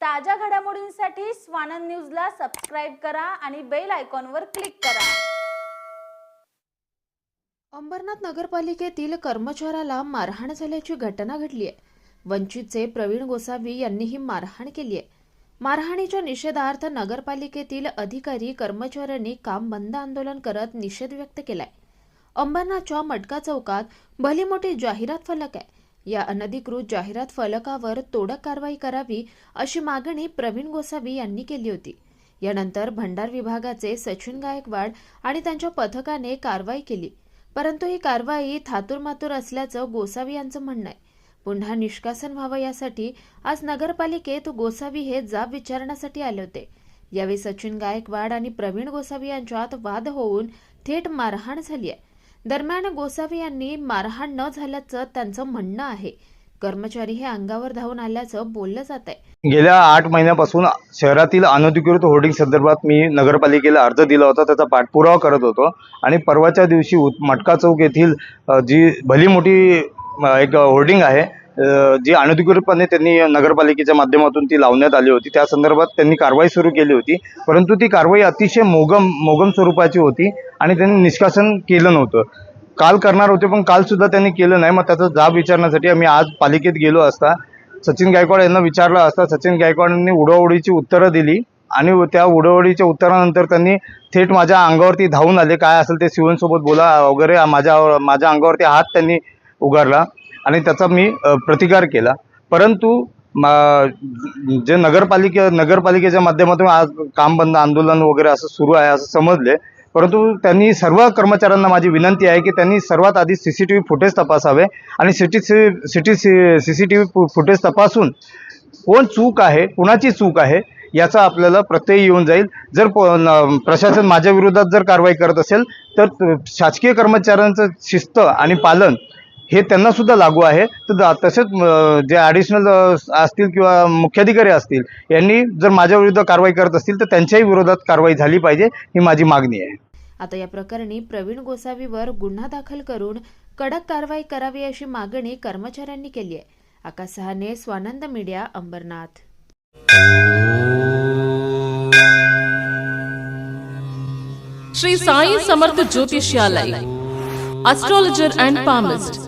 ताज्या घडामोडींसाठी स्वानंद न्यूजला सबस्क्राईब करा आणि बेल आयकॉनवर क्लिक करा. अंबरनाथ नगरपालिकेतील कर्मचाऱ्याला मारहाण झाल्याची घटना घडली आहे. वंचितचे प्रवीण गोसावी यांनी ही मारहाण केली आहे. मारहाणीच्या निषेधार्थ नगरपालिकेतील अधिकारी कर्मचाऱ्यांनी काम बंद आंदोलन करत निषेध व्यक्त केलाय. अंबरनाथच्या मटका चौकात भली मोठी जाहिरात फलक आहे. या अनधिकृत जाहिरात फलकावर तोडक कारवाई करावी अशी मागणी प्रवीण गोसावी यांनी केली होती. यानंतर भंडार विभागाचे सचिन गायकवाड आणि त्यांच्या पथकाने कारवाई केली. परंतु ही कारवाई थातुरमातुर असल्याचं गोसावी यांचं म्हणणं आहे. पुन्हा निष्कासन व्हावं यासाठी आज नगरपालिकेत गोसावी हे जाब विचारण्यासाठी आले होते. यावेळी सचिन गायकवाड आणि प्रवीण गोसावी यांच्यात वाद होऊन थेट मारहाण झाली आहे. दरम्यान गोसावी यांनी मारहाण न झाल्याचं त्यांचं म्हणणं आहे. कर्मचारी हे अंगावर धावून आल्याचं बोललं जात आहे. गेल्या आठ महिन्यापासून शहरातील अनधिकृत होर्डिंग संदर्भात मी नगरपालिकेला अर्ज दिला होता त्याचा पाठपुरावा करत होतो आणि परवाच्या दिवशी मटका चौक येथील जी भली मोठी एक होर्डिंग आहे जी अनधिकृतपणे त्यांनी नगरपालिकेच्या माध्यमातून ती लावण्यात आली होती त्या संदर्भात त्यांनी कारवाई सुरू केली होती. परंतु ती कारवाई अतिशय मोगम मोगम स्वरूपाची होती आणि त्यांनी निष्कासन केलं नव्हतं. काल करणार होते पण कालसुद्धा त्यांनी केलं नाही. मग त्याचा जाब विचारण्यासाठी आम्ही आज पालिकेत गेलो असता. सचिन गायकवाड यांना विचारलं असता. सचिन गायकवाडांनी उडवडीची उत्तरं दिली आणि त्या उडवडीच्या उत्तरानंतर त्यांनी थेट माझ्या अंगावरती धावून आले. काय असेल ते शिवनसोबत बोला वगैरे. माझ्या माझ्या अंगावरती हात त्यांनी उगारला. आणि त्याचा मी प्रतिकार केला. परंतु जे नगरपालिके नगरपालिकेच्या माध्यमातून आज काम बंद आंदोलन वगैरे असं सुरू आहे असं समजले. परंतु त्यांनी सर्व कर्मचाऱ्यांना माझी विनंती आहे की त्यांनी सर्वात आधी C C T V footage तपासावे आणि city C city C C C T V footage तपासून कोण चूक आहे कुणाची चूक आहे याचा आपल्याला प्रत्यय येऊन जाईल. जर प- प्रशासन माझ्या विरोधात जर कारवाई करत असेल तर शासकीय कर्मचाऱ्यांचं शिस्त आणि पालन हे त्यांना सुद्धा लागू आहे. तर तसेच जे ॲडिशनल असतील किंवा मुख्याधिकारी असतील यांनी जर माझ्या विरुद्ध कारवाई करत असतील तर त्यांच्याही विरोधात कारवाई झाली पाहिजे ही माझी मागणी आहे. आता या प्रकरणी प्रवीण गोसावीवर गुन्हा दाखल करून कडक कारवाई करावी अशी मागणी कर्मचाऱ्यांनी केली आहे. आकाश सहाने Swanand media Ambarnath. Shri Sai Samarth Jyotishalay astrologer and palmist